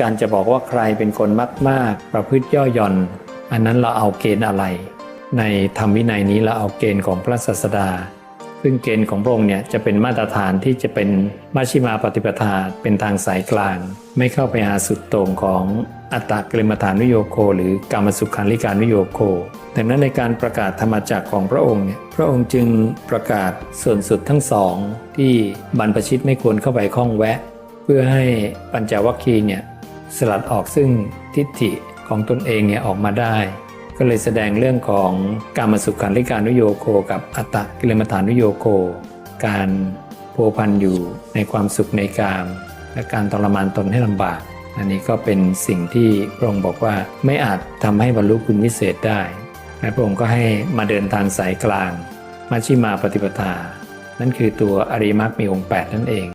การจะบอกว่าใครเป็นคนมากมาก ๆ ประพฤติย่อหย่อน อันนั้นเราเอาเกณฑ์อะไร ในธรรมวินัยนี้เราเอาเกณฑ์ของพระศาสดา ซึ่งเกณฑ์ของพระองค์เนี่ยจะเป็นมาตรฐานที่จะเป็นมัชฌิมาปฏิปทาเป็นทางสายกลาง ไม่เข้าไปหาสุดโต่งของอัตตกริมฐานวิโยโค หรือกรรมสุขันลิการวิโยโคดังนั้นในการประกาศธรรมจักรของพระองค์เนี่ยพระองค์จึงประกาศส่วนสุดทั้งสองที่บรรพชิตไม่ควรเข้าไปข้องแวะ เพื่อให้ปัญจวัคคีย์เนี่ย สลัดออกซึ่งทิฏฐิของตนเองเนี่ยออกมาได้ ก็เลยแสดงเรื่องของการมาสุขันธิการนุโยโคกับอัตตกิลมฐานุโยโค การพัวพันอยู่ในความสุขในกาม และการทรมานตนให้ลำบาก อันนี้ก็เป็นสิ่งที่พระองค์บอกว่าไม่อาจทำให้บรรลุคุณวิเศษได้และพระองค์ก็ให้มาเดินทางสายกลาง มัชชิมาปฏิปทา นั่นคือตัวอริมรรมีองค์8นั่นเอง